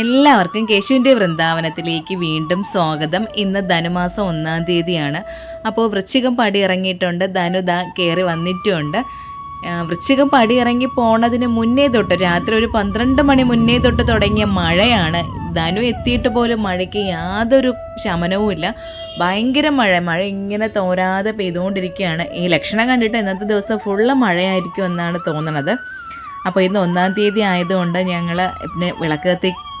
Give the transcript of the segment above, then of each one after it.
എല്ലാവർക്കും കേശുവിന്റെ വൃന്ദാവനത്തിലേക്ക് വീണ്ടും സ്വാഗതം. ഇന്ന് ധനുമാസം ഒന്നാം തീയതിയാണ്. അപ്പോൾ വൃശ്ചികം പടി ഇറങ്ങിയിട്ടുണ്ട് ധനു ദാ കയറി വന്നിട്ടുമുണ്ട് വൃശ്ചികം പടി ഇറങ്ങി പോണതിന് മുന്നേ തൊട്ട് രാത്രി ഒരു പന്ത്രണ്ട് മണി മുന്നേ തൊട്ട് തുടങ്ങിയ മഴയാണ്. ധനു എത്തിയിട്ട് പോലും മഴയ്ക്ക് യാതൊരു ശമനവുമില്ല ഭയങ്കര മഴ. മഴ ഇങ്ങനെ തോരാതെ പെയ്തുകൊണ്ടിരിക്കുകയാണ്. ഈ ലക്ഷണം കണ്ടിട്ട് ഇന്നത്തെ ദിവസം ഫുള്ള് മഴയായിരിക്കും എന്നാണ് തോന്നണത്. അപ്പോൾ ഇന്ന് ഒന്നാം തീയതി ആയതുകൊണ്ട് ഞങ്ങൾ പിന്നെ വിളക്ക്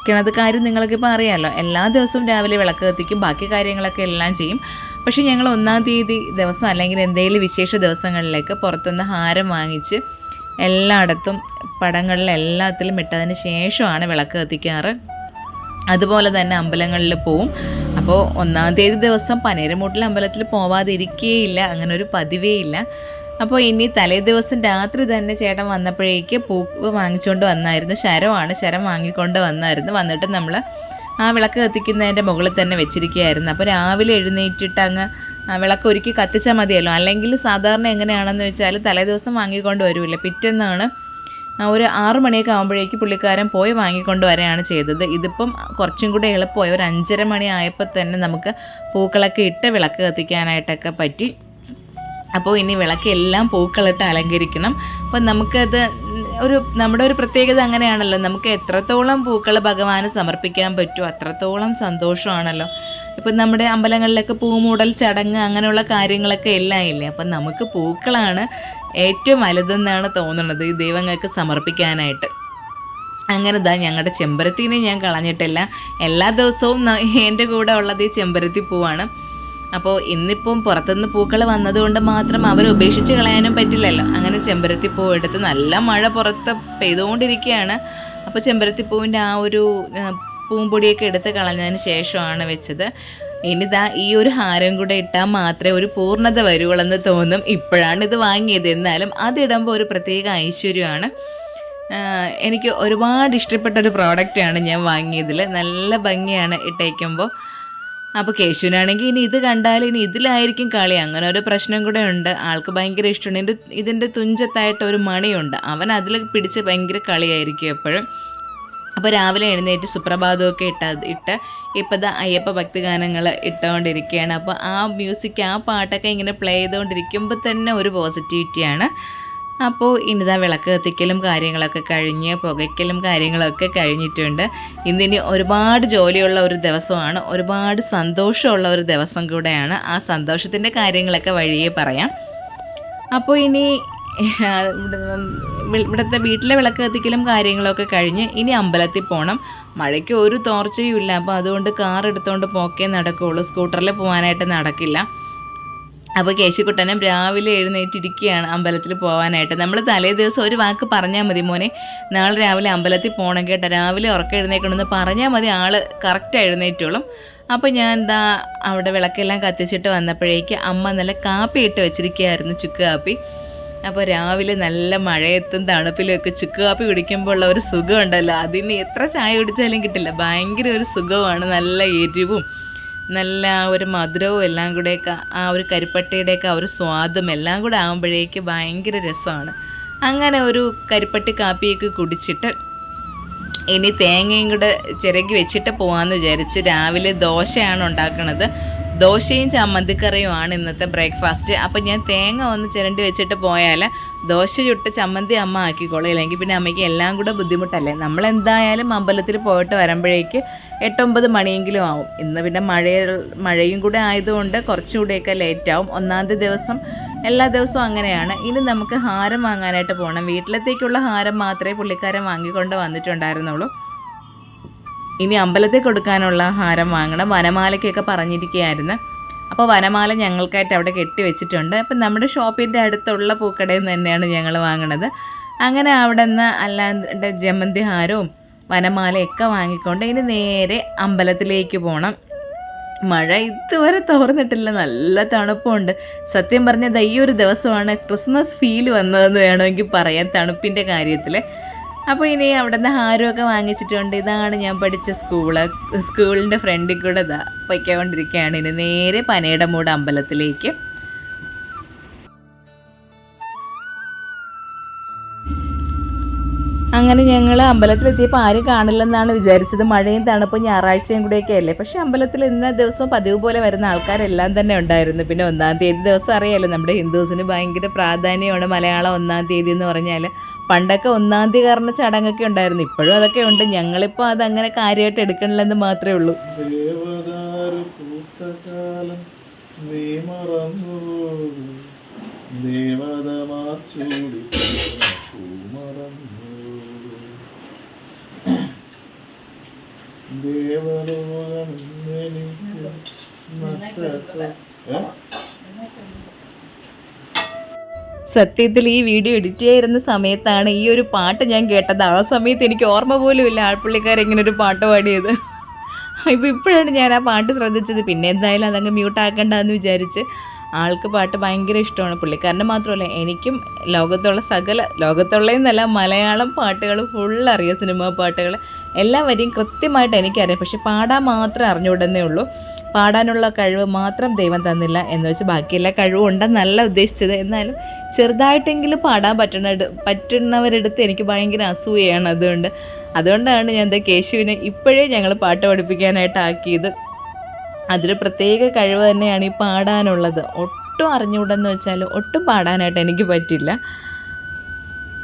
കത്തിക്കണത് കാര്യം നിങ്ങൾക്കിപ്പോൾ അറിയാമല്ലോ എല്ലാ ദിവസവും രാവിലെ വിളക്ക് കത്തിക്കും ബാക്കി കാര്യങ്ങളൊക്കെ എല്ലാം ചെയ്യും. പക്ഷേ ഞങ്ങൾ ഒന്നാം തീയതി ദിവസം അല്ലെങ്കിൽ എന്തെങ്കിലും വിശേഷ ദിവസങ്ങളിലേക്ക് പുറത്തുനിന്ന് ഹാരം വാങ്ങിച്ച് എല്ലായിടത്തും പടങ്ങളിൽ എല്ലാത്തിലും ഇട്ടതിന് ശേഷമാണ് വിളക്ക് കത്തിക്കാറ്. അതുപോലെ തന്നെ അമ്പലങ്ങളിൽ പോവും. അപ്പോൾ ഒന്നാം തീയതി ദിവസം പനീരമൂട്ടിൽ അമ്പലത്തിൽ പോവാതിരിക്കുകയില്ല അങ്ങനെ ഒരു പതിവേ ഇല്ല. അപ്പോൾ ഇനി തലേ ദിവസം രാത്രി തന്നെ ചേട്ടൻ വന്നപ്പോഴേക്ക് പൂവ് വാങ്ങിച്ചുകൊണ്ട് വന്നായിരുന്നു. ശരമാണ് ശരം വാങ്ങിക്കൊണ്ട് വന്നായിരുന്നു. വന്നിട്ട് നമ്മൾ ആ വിളക്ക് കത്തിക്കുന്നതിന്റെ മുകളിൽ തന്നെ വെച്ചിരിക്കുകയായിരുന്നു. അപ്പോൾ രാവിലെ എഴുന്നേറ്റിട്ട് അങ്ങ് വിളക്ക് ഒരുക്കി കത്തിച്ചാൽ മതിയല്ലോ. അല്ലെങ്കിൽ സാധാരണ എങ്ങനെയാണെന്ന് വെച്ചാൽ തലേ ദിവസം വാങ്ങിക്കൊണ്ട് വരില്ല പിറ്റേന്നാണ് ഒരു ആറ് മണിയൊക്കെ ആകുമ്പോഴേക്ക് പുള്ളിക്കാരൻ പോയി വാങ്ങിക്കൊണ്ട് വരികയാണ് ചെയ്തത്. ഇതിപ്പം കുറച്ചും കൂടെ എളുപ്പമായി. ഒരു അഞ്ചര മണി ആയപ്പോൾ തന്നെ നമുക്ക് പൂക്കളൊക്കെ ഇട്ട് വിളക്ക് കത്തിക്കാനായിട്ടൊക്കെ പറ്റി. അപ്പോൾ ഇനി വിളക്കെല്ലാം പൂക്കളിട്ട് അലങ്കരിക്കണം. അപ്പം നമുക്കത് ഒരു നമ്മുടെ ഒരു പ്രത്യേകത അങ്ങനെയാണല്ലോ. നമുക്ക് എത്രത്തോളം പൂക്കൾ ഭഗവാന് സമർപ്പിക്കാൻ പറ്റുമോ അത്രത്തോളം സന്തോഷമാണല്ലോ. ഇപ്പം നമ്മുടെ അമ്പലങ്ങളിലൊക്കെ പൂമൂടൽ ചടങ്ങ് അങ്ങനെയുള്ള കാര്യങ്ങളൊക്കെ എല്ലാം ഇല്ലേ? അപ്പം നമുക്ക് പൂക്കളാണ് ഏറ്റവും വലുതെന്നാണ് തോന്നുന്നത് ഈ ദൈവങ്ങൾക്ക് സമർപ്പിക്കാനായിട്ട്. അങ്ങനെ ദാ ഞങ്ങളുടെ ചെമ്പരത്തിനെ ഞാൻ കളഞ്ഞിട്ടില്ല. എല്ലാ ദിവസവും എന്റെ കൂടെ ഉള്ളത് ഈ ചെമ്പരത്തി പൂവാണ് അപ്പോൾ ഇന്നിപ്പം പുറത്തുനിന്ന് പൂക്കൾ വന്നതുകൊണ്ട് മാത്രം അവർ ഉപേക്ഷിച്ച് കളയാനും പറ്റില്ലല്ലോ. അങ്ങനെ ചെമ്പരത്തി പൂ എടുത്ത് നല്ല മഴ പുറത്ത് പെയ്തുകൊണ്ടിരിക്കുകയാണ്. അപ്പോൾ ചെമ്പരത്തി പൂവിന്റെ ആ ഒരു പൂമ്പൊടിയൊക്കെ എടുത്ത് കളഞ്ഞതിന് ശേഷമാണ് വെച്ചത്. ഇനിതാ ഈ ഒരു ഹാരം കൂടെ ഇട്ടാൽ മാത്രമേ ഒരു പൂർണത വരുവുള്ളെന്ന് തോന്നും. ഇപ്പോഴാണ് ഇത് വാങ്ങിയത്. എന്നാലും അതിടുമ്പോൾ ഒരു പ്രത്യേക ഐശ്വര്യമാണ്. എനിക്ക് ഒരുപാട് ഇഷ്ടപ്പെട്ട ഒരു പ്രോഡക്റ്റാണ് ഞാൻ വാങ്ങിയതിൽ. നല്ല ഭംഗിയാണ് ഇട്ടേക്കുമ്പോൾ. അപ്പോൾ കേശുവിനാണെങ്കിൽ ഇനി ഇത് കണ്ടാൽ ഇനി ഇതിലായിരിക്കും കളി. അങ്ങനെ ഒരു പ്രശ്നം കൂടെ ഉണ്ട്. ആൾക്ക് ഭയങ്കര ഇഷ്ടമാണ് ഇതിന്റെ ഇതിന്റെ തുഞ്ചത്തായിട്ട് ഒരു മണിയുണ്ട്. അവൻ അതിൽ പിടിച്ച് ഭയങ്കര കളിയായിരിക്കും എപ്പോഴും. അപ്പോൾ രാവിലെ എഴുന്നേറ്റ് സുപ്രഭാതമൊക്കെ ഇട്ട ഇട്ട് ഇപ്പോൾ ദാ അയ്യപ്പ ഭക്തിഗാനങ്ങൾ ഇട്ടുകൊണ്ടിരിക്കുകയാണ്. അപ്പോൾ ആ മ്യൂസിക് ആ പാട്ടൊക്കെ ഇങ്ങനെ പ്ലേ ചെയ്തുകൊണ്ടിരിക്കുമ്പോൾ തന്നെ ഒരു പോസിറ്റിവിറ്റിയാണ് അപ്പോൾ ഇനിതാ വിളക്ക് കത്തിക്കലും കാര്യങ്ങളൊക്കെ കഴിഞ്ഞ് പുകയ്ക്കലും കാര്യങ്ങളൊക്കെ കഴിഞ്ഞിട്ടുണ്ട്. ഇന്നിനി ഒരുപാട് ജോലിയുള്ള ഒരു ദിവസമാണ്. ഒരുപാട് സന്തോഷമുള്ള ഒരു ദിവസം കൂടെയാണ് ആ സന്തോഷത്തിന്റെ കാര്യങ്ങളൊക്കെ വഴിയെ പറയാം. അപ്പോൾ ഇനി ഇവിടുത്തെ വീട്ടിലെ വിളക്ക് കത്തിക്കലും കാര്യങ്ങളൊക്കെ കഴിഞ്ഞ് ഇനി അമ്പലത്തിൽ പോകണം മഴയ്ക്ക് ഒരു തോർച്ചയും ഇല്ല അപ്പോൾ അതുകൊണ്ട് കാർ എടുത്തുകൊണ്ട് പോക്കേ നടക്കുകയുള്ളൂ സ്കൂട്ടറിൽ പോകാനായിട്ട് നടക്കില്ല. അപ്പോൾ കേശുക്കുട്ടനും രാവിലെ എഴുന്നേറ്റിരിക്കുകയാണ് അമ്പലത്തിൽ പോകാനായിട്ട് നമ്മൾ തലേ ദിവസം ഒരു വാക്ക് പറഞ്ഞാൽ മതി മോനെ. നാളെ രാവിലെ അമ്പലത്തിൽ പോകണം കേട്ടോ. രാവിലെ ഉറക്കം എഴുന്നേക്കണമെന്ന് പറഞ്ഞാൽ മതി ആൾ കറക്റ്റ് എഴുന്നേറ്റോളും. അപ്പോൾ ഞാൻ എന്താ അവിടെ വിളക്കെല്ലാം കത്തിച്ചിട്ട് വന്നപ്പോഴേക്ക് അമ്മ നല്ല കാപ്പി ഇട്ട് വെച്ചിരിക്കുകയായിരുന്നു ചുക്ക് കാപ്പി. അപ്പോൾ രാവിലെ നല്ല മഴയത്തും തണുപ്പിലും ഒക്കെ ചുക്ക് കാപ്പി കുടിക്കുമ്പോൾ ഉള്ള ഒരു സുഖമുണ്ടല്ലോ അതിന് എത്ര ചായ കുടിച്ചാലും കിട്ടില്ല. ഭയങ്കര ഒരു സുഖമാണ് നല്ല എരിവും നല്ല ആ ഒരു മധുരവും എല്ലാം കൂടെയൊക്കെ ആ ഒരു കരിപ്പട്ടിയുടെയൊക്കെ ആ ഒരു സ്വാദും എല്ലാം കൂടെ ആകുമ്പോഴേക്ക് ഭയങ്കര രസമാണ്. അങ്ങനെ ഒരു കരിപ്പട്ടി കാപ്പിയൊക്കെ കുടിച്ചിട്ട് ഇനി തേങ്ങയും കൂടെ ചിരകി വെച്ചിട്ട് പോകാമെന്ന് വിചാരിച്ച് രാവിലെ ദോശയാണ് ഉണ്ടാക്കുന്നത് ദോശയും ചമ്മന്തിക്കറിയുമാണ് ഇന്നത്തെ ബ്രേക്ക്ഫാസ്റ്റ് അപ്പം ഞാൻ തേങ്ങ ഒന്ന് ചിരണ്ടി വെച്ചിട്ട് പോയാൽ ദോശ ചുട്ട് ചമ്മന്തി അമ്മ ആക്കിക്കോളും. ഇല്ലെങ്കിൽ പിന്നെ അമ്മയ്ക്ക് എല്ലാം കൂടെ ബുദ്ധിമുട്ടല്ലേ? നമ്മൾ എന്തായാലും അമ്പലത്തിൽ പോയിട്ട് വരുമ്പോഴേക്ക് എട്ടൊമ്പത് മണിയെങ്കിലും ആവും. ഇന്ന് പിന്നെ മഴ മഴയും കൂടെ ആയതുകൊണ്ട് കുറച്ചുകൂടെയൊക്കെ ലേറ്റാവും. ഒന്നാമത്തെ ദിവസം എല്ലാ ദിവസവും അങ്ങനെയാണ്. ഇനി നമുക്ക് ഹാരം വാങ്ങാനായിട്ട് പോകണം വീട്ടിലത്തേക്കുള്ള ഹാരം മാത്രമേ പുള്ളിക്കാരൻ വാങ്ങിക്കൊണ്ട് വന്നിട്ടുണ്ടായിരുന്നുള്ളൂ. ഇനി അമ്പലത്തിൽ കൊടുക്കാനുള്ള ഹാരം വാങ്ങണം. വനമാലയ്ക്കൊക്കെ പറഞ്ഞിരിക്കുകയായിരുന്നു. അപ്പോൾ വനമാല ഞങ്ങൾക്കായിട്ട് അവിടെ കെട്ടി വെച്ചിട്ടുണ്ട്. അപ്പം നമ്മുടെ ഷോപ്പിന്റെ അടുത്തുള്ള പൂക്കടയിൽ നിന്ന് തന്നെയാണ് ഞങ്ങൾ വാങ്ങണത്. അങ്ങനെ അവിടെ നിന്ന് അല്ലാണ്ട് ജമന്തിഹാരവും വനമാലയൊക്കെ വാങ്ങിക്കൊണ്ട് ഇനി നേരെ അമ്പലത്തിലേക്ക് പോകണം മഴ ഇതുവരെ തോർന്നിട്ടില്ല. നല്ല തണുപ്പുണ്ട്. സത്യം പറഞ്ഞാൽ ഈ ഒരു ദിവസമാണ് ക്രിസ്മസ് ഫീൽ വന്നതെന്ന് വേണമെങ്കിൽ പറയാം തണുപ്പിന്റെ കാര്യത്തിൽ അപ്പോൾ ഇനി അവിടെ നിന്ന് ഹാരമൊക്കെ വാങ്ങിച്ചിട്ടുണ്ട്. ഇതാണ് ഞാൻ പഠിച്ച സ്കൂൾ. സ്കൂളിന്റെ ഫ്രണ്ടിൽ കൂടെ ഇതാ പൊയ്ക്കൊണ്ടിരിക്കുകയാണ്. ഇനി നേരെ പനയുടെ അമ്പലത്തിലേക്ക്. അങ്ങനെ ഞങ്ങൾ അമ്പലത്തിലെത്തിയപ്പോൾ ആരും കാണില്ലെന്നാണ് വിചാരിച്ചത്. മഴയും തണുപ്പും ഞായറാഴ്ചയും കൂടെയൊക്കെ അല്ലേ? പക്ഷേ അമ്പലത്തിൽ ഇന്ന ദിവസവും പതിവ് പോലെ വരുന്ന ആൾക്കാരെല്ലാം തന്നെ ഉണ്ടായിരുന്നു. പിന്നെ ഒന്നാം തീയതി ദിവസം അറിയാമല്ലോ നമ്മുടെ ഹിന്ദുസിന് ഭയങ്കര പ്രാധാന്യമാണ് മലയാളം ഒന്നാം തീയതി എന്ന് പറഞ്ഞാൽ പണ്ടൊക്കെ ഒന്നാം തീയതി കാരണം ചടങ്ങൊക്കെ ഉണ്ടായിരുന്നു. ഇപ്പോഴും അതൊക്കെ ഉണ്ട്. ഞങ്ങളിപ്പോൾ അതങ്ങനെ കാര്യമായിട്ട് എടുക്കണില്ലെന്ന് മാത്രമേ ഉള്ളൂ. പൂത്തകാലം സത്യത്തിൽ ഈ വീഡിയോ എഡിറ്റ് ചെയ്യുന്ന സമയത്താണ് ഈ ഒരു പാട്ട് ഞാൻ കേട്ടത്. ആ സമയത്ത് എനിക്ക് ഓർമ്മ പോലും ഇല്ല ആൾപ്പുള്ളിക്കാർ ഇങ്ങനെ ഒരു പാട്ട് പാടിയത്. ഇപ്പം ഇപ്പോഴാണ് ഞാൻ ആ പാട്ട് ശ്രദ്ധിച്ചത്. പിന്നെ എന്തായാലും അതങ്ങ് മ്യൂട്ടാക്കണ്ടെന്ന് വിചാരിച്ച് ആൾക്ക് പാട്ട് ഭയങ്കര ഇഷ്ടമാണ്. പുള്ളിക്കാരന്റെ മാത്രമല്ല എനിക്കും ലോകത്തുള്ള സകല ലോകത്തുള്ളതെന്നല്ല മലയാളം പാട്ടുകൾ ഫുൾ അറിയാം. സിനിമാ പാട്ടുകൾ എല്ലാ വരിയും കൃത്യമായിട്ട് എനിക്കറിയാം. പക്ഷെ പാടാൻ മാത്രമേ അറിഞ്ഞുകൂടുന്നേ ഉള്ളൂ. പാടാനുള്ള കഴിവ് മാത്രം ദൈവം തന്നില്ല എന്ന് വെച്ച് ബാക്കിയെല്ലാ കഴിവും ഉണ്ടെന്നല്ല ഉദ്ദേശിച്ചത്. എന്നാലും ചെറുതായിട്ടെങ്കിലും പാടാൻ പറ്റുന്ന പറ്റുന്നവരെടുത്ത് എനിക്ക് ഭയങ്കര അസൂയയാണ് അതുകൊണ്ട്. അതുകൊണ്ടാണ് ഞാൻ എന്താ കേശുവിനെ ഇപ്പോഴേ ഞങ്ങൾ പാട്ട് പഠിപ്പിക്കാനായിട്ട് ആക്കിയത് അതൊരു പ്രത്യേക കഴിവ് തന്നെയാണ് ഈ പാടാനുള്ളത്. ഒട്ടും അറിഞ്ഞുകൂടെന്ന് വെച്ചാൽ ഒട്ടും പാടാനായിട്ട് എനിക്ക് പറ്റില്ല.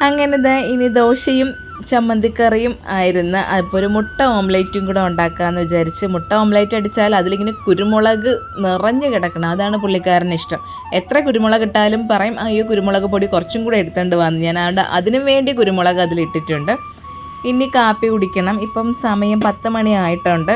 അങ്ങനെ ഇനി ദോശയും ചമ്മന്തിക്കറിയും ആയിരുന്നു അപ്പോൾ ഒരു മുട്ട ഓംലേറ്റും കൂടെ ഉണ്ടാക്കാമെന്ന് വിചാരിച്ച് മുട്ട ഓംലേറ്റ് അടിച്ചാൽ അതിലിങ്ങനെ കുരുമുളക് നിറഞ്ഞു കിടക്കണം. അതാണ് പുള്ളിക്കാരന് ഇഷ്ടം. എത്ര കുരുമുളക് ഇട്ടാലും പറയും അയ്യോ കുരുമുളക് പൊടി കുറച്ചും കൂടെ എടുത്തുകൊണ്ട് വന്നു. ഞാൻ അവിടെ അതിനും വേണ്ടി കുരുമുളക് അതിലിട്ടിട്ടുണ്ട് ഇനി കാപ്പി കുടിക്കണം. ഇപ്പം സമയം പത്ത് മണി ആയിട്ടുണ്ട്.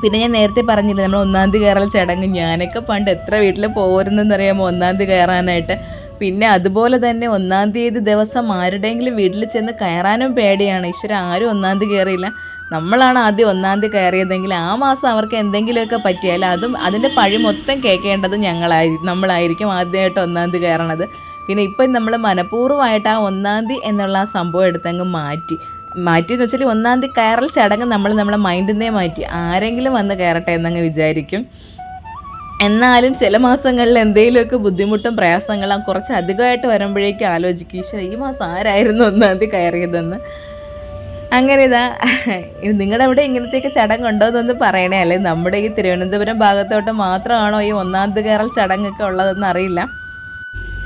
പിന്നെ ഞാൻ നേരത്തെ പറഞ്ഞില്ലേ നമ്മൾ ഒന്നാം തീയതി കയറൽ ചടങ്ങ്. ഞാനൊക്കെ പണ്ട് എത്ര വീട്ടിൽ പോരുന്നെന്നറിയാമോ? ഒന്നാം തീയതി കയറാനായിട്ട്. പിന്നെ അതുപോലെ തന്നെ ഒന്നാം തീയതി ദിവസം ആരുടെയെങ്കിലും വീട്ടിൽ ചെന്ന് കയറാനും പേടിയാണ്. ഈശ്വര ആരും ഒന്നാം തീയതി കയറിയില്ല. നമ്മളാണ് ആദ്യം ഒന്നാം തീയതി കയറിയതെങ്കിൽ ആ മാസം അവർക്ക് എന്തെങ്കിലുമൊക്കെ പറ്റിയാൽ അതും അതിന്റെ പഴി മൊത്തം കേൾക്കേണ്ടത് ഞങ്ങളായി നമ്മളായിരിക്കും ആദ്യമായിട്ട് ഒന്നാം തീയതി കയറണത്. പിന്നെ ഇപ്പം നമ്മൾ മനഃപൂർവമായിട്ട് ആ ഒന്നാം തീയതി എന്നുള്ള ആ സംഭവം എടുത്തങ്ങ് മാറ്റി. മാറ്റി എന്ന് വെച്ചാൽ ഒന്നാം തീയതി കയറൽ ചടങ്ങ് നമ്മൾ നമ്മളെ മൈൻഡിൽ നിന്നേ മാറ്റി. ആരെങ്കിലും വന്ന് കയറട്ടെ എന്നങ്ങ് വിചാരിക്കും. എന്നാലും ചില മാസങ്ങളിൽ എന്തെങ്കിലുമൊക്കെ ബുദ്ധിമുട്ടും പ്രയാസങ്ങളും കുറച്ച് അധികമായിട്ട് വരുമ്പോഴേക്കും ആലോചിക്കും ഈശ്വര ഈ മാസം ആരായിരുന്നു ഒന്നാം തീയതി കയറിയതെന്ന്? അങ്ങനെ ഇതാ നിങ്ങളുടെ അവിടെ ഇങ്ങനത്തെയൊക്കെ ചടങ്ങുണ്ടോ എന്നൊന്ന് പറയണേ. അല്ലെ നമ്മുടെ ഈ തിരുവനന്തപുരം ഭാഗത്തോട്ട് മാത്രമാണോ ഈ ഒന്നാം തീയതി കയറൽ ചടങ്ങൊക്കെ ഉള്ളതെന്ന് അറിയില്ല.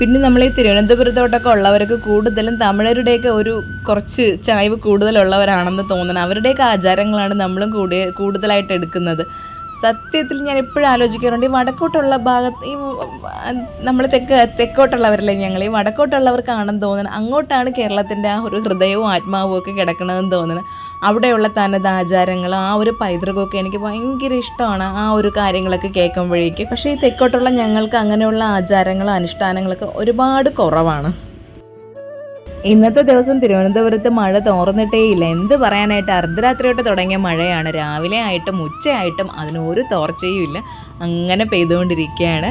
പിന്നെ നമ്മൾ ഈ തിരുവനന്തപുരത്തോട്ടൊക്കെ ഉള്ളവർക്ക് കൂടുതലും തമിഴരുടെയൊക്കെ ഒരു കുറച്ച് ചായ്വ് കൂടുതലുള്ളവരാണെന്ന് തോന്നണം. അവരുടെയൊക്കെ ആചാരങ്ങളാണ് നമ്മളും കൂടിയ കൂടുതലായിട്ട് എടുക്കുന്നത്. സത്യത്തിൽ ഞാൻ എപ്പോഴും ആലോചിക്കാറുണ്ട്. ഈ വടക്കോട്ടുള്ള ഭാഗത്ത് ഈ നമ്മൾ തെക്ക് തെക്കോട്ടുള്ളവരല്ലേ ഞങ്ങൾ ഈ വടക്കോട്ടുള്ളവർക്കാണെന്ന് തോന്നുന്നത്. അങ്ങോട്ടാണ് കേരളത്തിന്റെ ആ ഒരു ഹൃദയവും ആത്മാവും ഒക്കെ കിടക്കണതെന്ന് തോന്നുന്നത്. അവിടെയുള്ള തനത് ആചാരങ്ങൾ ആ ഒരു പൈതൃകമൊക്കെ എനിക്ക് ഭയങ്കര ഇഷ്ടമാണ്. ആ ഒരു കാര്യങ്ങളൊക്കെ കേൾക്കുമ്പോഴേക്ക്. പക്ഷേ ഈ തെക്കോട്ടുള്ള ഞങ്ങൾക്ക് അങ്ങനെയുള്ള ആചാരങ്ങളും അനുഷ്ഠാനങ്ങളൊക്കെ ഒരുപാട് കുറവാണ്. ഇന്നത്തെ ദിവസം തിരുവനന്തപുരത്ത് മഴ തോർന്നിട്ടേയില്ല. എന്ത് പറയാനായിട്ട് അർദ്ധരാത്രിയോട്ട് തുടങ്ങിയ മഴയാണ്. രാവിലെ ആയിട്ടും ഉച്ചയായിട്ടും അതിന് ഒരു തോർച്ചയും ഇല്ല. അങ്ങനെ പെയ്തുകൊണ്ടിരിക്കുകയാണ്.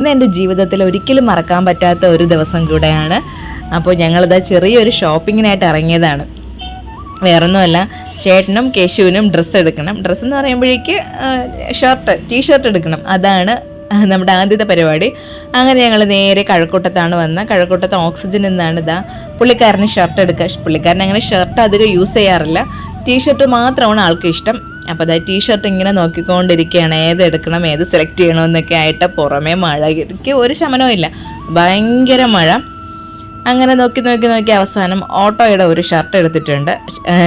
ഇന്ന് എന്റെ ജീവിതത്തിൽ ഒരിക്കലും മറക്കാൻ പറ്റാത്ത ഒരു ദിവസം കൂടെയാണ്. അപ്പോൾ ഞങ്ങളിതാ ചെറിയൊരു ഷോപ്പിങ്ങിനായിട്ട് ഇറങ്ങിയതാണ്. വേറൊന്നുമല്ല ചേട്ടനും കേശുവിനും ഡ്രസ്സ് എടുക്കണം. ഡ്രസ്സ് എന്ന് പറയുമ്പോഴേക്ക് ഷർട്ട് ടീ ഷർട്ട് എടുക്കണം. അതാണ് നമ്മുടെ ആദ്യത്തെ പരിപാടി. അങ്ങനെ ഞങ്ങൾ നേരെ കഴക്കൂട്ടത്താണ് വന്നത്. കഴക്കൂട്ടത്ത് ഓക്സിജൻ എന്നാണ് ഇതാ പുള്ളിക്കാരന് ഷർട്ട് എടുക്കുക. പുള്ളിക്കാരൻ അങ്ങനെ ഷർട്ട് അധികം യൂസ് ചെയ്യാറില്ല. ടീഷർട്ട് മാത്രമാണ് ആൾക്ക് ഇഷ്ടം. അപ്പോൾ അതായത് ടീഷർട്ട് ഇങ്ങനെ നോക്കിക്കൊണ്ടിരിക്കുകയാണ്. ഏത് എടുക്കണം ഏത് സെലക്ട് ചെയ്യണമെന്നൊക്കെ ആയിട്ട് പുറമേ മഴ. എനിക്ക് ഒരു ശമനവും ഇല്ല. ഭയങ്കര മഴ. അങ്ങനെ നോക്കി നോക്കി നോക്കി അവസാനം ഓട്ടോയുടെ ഒരു ഷർട്ട് എടുത്തിട്ടുണ്ട്.